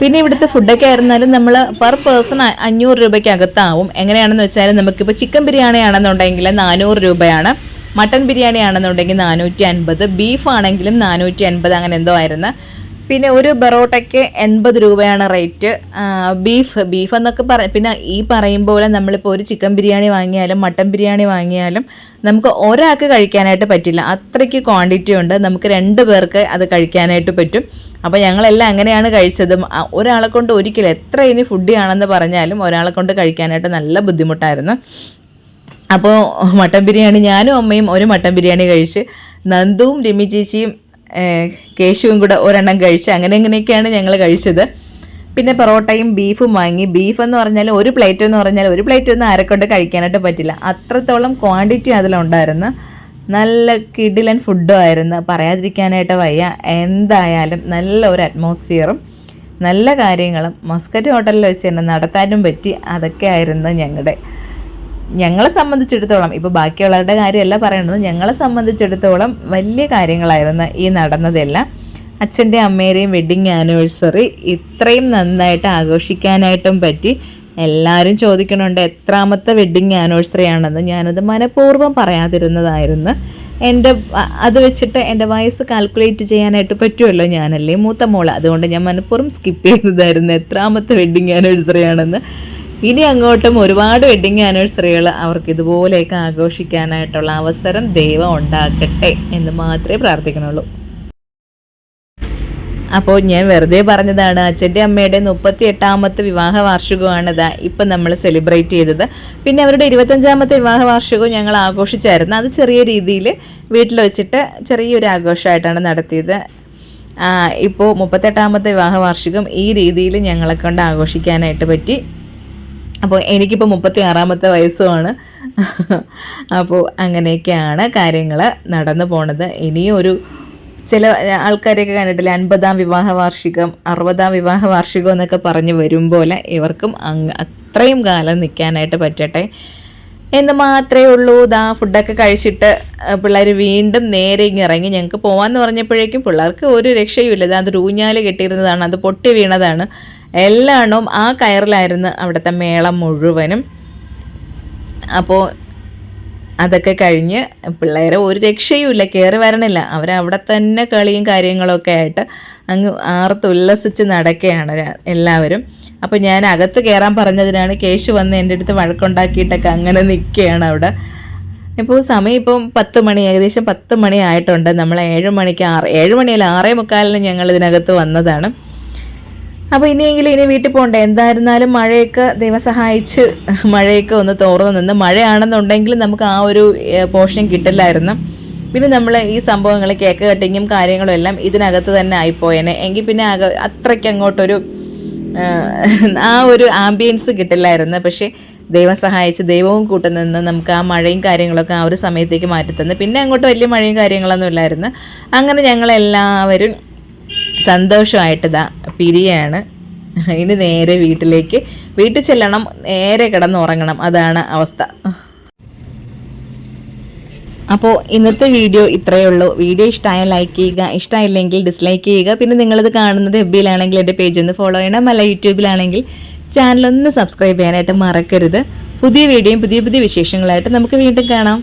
പിന്നെ ഇവിടുത്തെ ഫുഡൊക്കെ ആയിരുന്നാലും നമ്മൾ പെർ പേഴ്സൺ അഞ്ഞൂറ് രൂപയ്ക്ക് അകത്താവും എങ്ങനെയാണെന്ന് വെച്ചാൽ നമുക്കിപ്പോൾ ചിക്കൻ ബിരിയാണി ആണെന്നുണ്ടെങ്കിൽ നാനൂറ് രൂപയാണ്. മട്ടൻ ബിരിയാണി ആണെന്നുണ്ടെങ്കിൽ നാനൂറ്റി അൻപത് ബീഫ് ആണെങ്കിലും നാനൂറ്റി അൻപത് അങ്ങനെ എന്തോ ആയിരുന്നു. പിന്നെ ഒരു ബറോട്ടയ്ക്ക് എൺപത് രൂപയാണ് റേറ്റ് ബീഫ് ബീഫ് എന്നൊക്കെ പറ പിന്നെ ഈ പറയും പോലെ നമ്മളിപ്പോൾ ഒരു ചിക്കൻ ബിരിയാണി വാങ്ങിയാലും മട്ടൻ ബിരിയാണി വാങ്ങിയാലും നമുക്ക് ഒരാൾക്ക് കഴിക്കാനായിട്ട് പറ്റില്ല. അത്രയ്ക്ക് ക്വാണ്ടിറ്റി ഉണ്ട്. നമുക്ക് രണ്ട് പേർക്ക് അത് കഴിക്കാനായിട്ട് പറ്റും. അപ്പോൾ ഞങ്ങളെല്ലാം അങ്ങനെയാണ് കഴിച്ചതും. ഒരാളെ കൊണ്ട് ഒരിക്കലും എത്ര ഇനി ഫുഡ് ആണെന്ന് പറഞ്ഞാലും ഒരാളെ കൊണ്ട് കഴിക്കാനായിട്ട് നല്ല ബുദ്ധിമുട്ടായിരുന്നു. അപ്പോൾ മട്ടൻ ബിരിയാണി ഞാനും അമ്മയും ഒരു മട്ടൻ ബിരിയാണി കഴിച്ച് നന്ദുവും രമി ചേച്ചിയും കേശുവും കൂടെ ഒരെണ്ണം കഴിച്ച് അങ്ങനെ അങ്ങനെയൊക്കെയാണ് ഞങ്ങൾ കഴിച്ചത്. പിന്നെ പൊറോട്ടയും ബീഫും വാങ്ങി. ബീഫ് എന്ന് പറഞ്ഞാൽ ഒരു പ്ലേറ്റ് എന്ന് പറഞ്ഞാൽ ഒരു പ്ലേറ്റ് ഒന്നും ആരെക്കൊണ്ട് കഴിക്കാനായിട്ട് പറ്റില്ല. അത്രത്തോളം ക്വാണ്ടിറ്റി അതിലുണ്ടായിരുന്നു. നല്ല കിഡിലൻ ഫുഡും ആയിരുന്നു. പറയാതിരിക്കാനായിട്ട് വയ്യ. എന്തായാലും നല്ല ഒരു അറ്റ്മോസ്ഫിയറും നല്ല കാര്യങ്ങളും. മസ്കറ്റ് ഹോട്ടലിൽ വെച്ച് തന്നെ നടത്താനും പറ്റി. അതൊക്കെ ആയിരുന്നു ഞങ്ങളുടെ ഞങ്ങളെ സംബന്ധിച്ചിടത്തോളം ഇപ്പോൾ ബാക്കിയുള്ളവരുടെ കാര്യമല്ല പറയണത് ഞങ്ങളെ സംബന്ധിച്ചിടത്തോളം വലിയ കാര്യങ്ങളായിരുന്നു ഈ നടന്നതെല്ലാം. അച്ഛന്റെ അമ്മേരെയും വെഡ്ഡിങ് ആനിവേഴ്സറി ഇത്രയും നന്നായിട്ട് ആഘോഷിക്കാനായിട്ടും പറ്റി. എല്ലാവരും ചോദിക്കണുണ്ട് എത്രാമത്തെ വെഡ്ഡിങ് ആനിവേഴ്സറി ആണെന്ന്. ഞാനത് മനഃപൂർവം പറയാതിരുന്നതായിരുന്നു. എന്റെ അത് വെച്ചിട്ട് എന്റെ വയസ്സ് കാൽക്കുലേറ്റ് ചെയ്യാനായിട്ട് പറ്റുമല്ലോ ഞാനല്ലേ മൂത്ത മോൾ. അതുകൊണ്ട് ഞാൻ മനഃപൂർവം സ്കിപ്പ് ചെയ്തതായിരുന്നു എത്രാമത്തെ വെഡ്ഡിങ് ആനിവേഴ്സറി ആണെന്ന്. ഇനി അങ്ങോട്ടും ഒരുപാട് വെഡിങ് ആനിവേഴ്സറികൾ അവർക്ക് ഇതുപോലെയൊക്കെ ആഘോഷിക്കാനായിട്ടുള്ള അവസരം ദൈവം ഉണ്ടാക്കട്ടെ എന്ന് മാത്രമേ പ്രാർത്ഥിക്കണുള്ളൂ. അപ്പോൾ ഞാൻ വെറുതെ പറഞ്ഞതാണ് അച്ഛന്റെ അമ്മയുടെ മുപ്പത്തി എട്ടാമത്തെ വിവാഹ വാർഷികമാണ് ഇതാ ഇപ്പം നമ്മൾ സെലിബ്രേറ്റ് ചെയ്തത്. പിന്നെ അവരുടെ ഇരുപത്തഞ്ചാമത്തെ വിവാഹ വാർഷികവും ഞങ്ങൾ ആഘോഷിച്ചായിരുന്നു. അത് ചെറിയ രീതിയിൽ വീട്ടിൽ വെച്ചിട്ട് ചെറിയൊരു ആഘോഷമായിട്ടാണ് നടത്തിയത്. ഇപ്പോൾ മുപ്പത്തെട്ടാമത്തെ വിവാഹ വാർഷികം ഈ രീതിയിൽ ഞങ്ങളെ കൊണ്ട് ആഘോഷിക്കാനായിട്ട് പറ്റി. അപ്പോൾ എനിക്കിപ്പോൾ മുപ്പത്തി ആറാമത്തെ വയസ്സുമാണ്. അപ്പോൾ അങ്ങനെയൊക്കെയാണ് കാര്യങ്ങൾ നടന്നു പോണത്. ഇനിയും ഒരു ചില ആൾക്കാരെയൊക്കെ കണ്ടിട്ടില്ല അൻപതാം വിവാഹ വാർഷികം അറുപതാം വിവാഹ വാർഷികം എന്നൊക്കെ പറഞ്ഞ് വരും പോലെ ഇവർക്കും അത്രയും കാലം നിൽക്കാനായിട്ട് പറ്റട്ടെ എന്ന് മാത്രമേ ഉള്ളൂ. ഇതാ ഫുഡൊക്കെ കഴിച്ചിട്ട് പിള്ളേർ വീണ്ടും നേരെ ഇങ്ങ് ഇറങ്ങി. ഞങ്ങൾക്ക് പോകാമെന്ന് പറഞ്ഞപ്പോഴേക്കും പിള്ളേർക്ക് ഒരു രക്ഷയുമില്ല. അത് ഊഞ്ഞാൽ കെട്ടിയിരുന്നതാണ് അത് പൊട്ടി വീണതാണ്. എല്ലാണവും ആ കയറിലായിരുന്നു അവിടുത്തെ മേളം മുഴുവനും. അപ്പോൾ അതൊക്കെ കഴിഞ്ഞ് പിള്ളേരെ ഒരു രക്ഷയുമില്ല കയറി വരണില്ല. അവരവിടെ തന്നെ കളിയും കാര്യങ്ങളൊക്കെ ആയിട്ട് അങ്ങ് ആർത്തുല്ലസിച്ച് നടക്കുകയാണ് എല്ലാവരും. അപ്പോൾ ഞാൻ അകത്ത് കയറാൻ പറഞ്ഞതിനാണ് കേശു വന്ന് എന്റെ അടുത്ത് വഴക്കുണ്ടാക്കിയിട്ടൊക്കെ അങ്ങനെ നിൽക്കുകയാണ് അവിടെ. ഇപ്പോൾ സമയം ഇപ്പം പത്ത് മണി ഏകദേശം പത്ത് മണി ആയിട്ടുണ്ട്. നമ്മൾ ഏഴ് മണിക്ക് ആറ് ഏഴ് മണിയല്ല ആറേ മുക്കാലിന് ഞങ്ങൾ ഇതിനകത്ത് വന്നതാണ്. അപ്പോൾ ഇനിയെങ്കിലും ഇനി വീട്ടിൽ പോകണ്ടേ എന്തായിരുന്നാലും മഴയൊക്കെ ദൈവം സഹായിച്ച് മഴയൊക്കെ ഒന്ന് തോർന്നു നിന്ന് മഴയാണെന്നുണ്ടെങ്കിൽ നമുക്ക് ആ ഒരു പോർഷൻ കിട്ടില്ലായിരുന്നു. പിന്നെ നമ്മൾ ഈ സംഭവങ്ങൾ കേക്ക് കട്ടിങ്ങും കാര്യങ്ങളും എല്ലാം ഇതിനകത്ത് തന്നെ ആയിപ്പോയേനെ. എങ്കിൽ പിന്നെ അക അത്രയ്ക്ക് അങ്ങോട്ടൊരു ആ, ഒരു ആംബിയൻസ് കിട്ടില്ലായിരുന്നു. പക്ഷേ ദൈവം സഹായിച്ച് ദൈവവും കൂട്ടുനിന്ന് നമുക്ക് ആ മഴയും കാര്യങ്ങളൊക്കെ ആ ഒരു സമയത്തേക്ക് മാറ്റിത്തന്ന്. പിന്നെ അങ്ങോട്ട് വലിയ മഴയും കാര്യങ്ങളൊന്നും ഇല്ലായിരുന്നു. അങ്ങനെ ഞങ്ങളെല്ലാവരും സന്തോഷമായിട്ട് പിരിയാണ്. ഇനി നേരെ വീട്ടിലേക്ക്. വീട്ടിൽ ചെല്ലണം നേരെ കിടന്നുറങ്ങണം അതാണ് അവസ്ഥ. അപ്പോൾ ഇന്നത്തെ വീഡിയോ ഇത്രയേ ഉള്ളൂ. വീഡിയോ ഇഷ്ടമായ ലൈക്ക് ചെയ്യുക ഇഷ്ടമായില്ലെങ്കിൽ ഡിസ്ലൈക്ക് ചെയ്യുക. പിന്നെ നിങ്ങളിത് കാണുന്നത് എബിയിലാണെങ്കിൽ എന്റെ പേജ് ഒന്ന് ഫോളോ ചെയ്യണം. അല്ല യൂട്യൂബിലാണെങ്കിൽ ചാനലൊന്ന് സബ്സ്ക്രൈബ് ചെയ്യാനായിട്ട് മറക്കരുത്. പുതിയ വീഡിയോയും പുതിയ പുതിയ വിശേഷങ്ങളായിട്ട് നമുക്ക് വീണ്ടും കാണാം.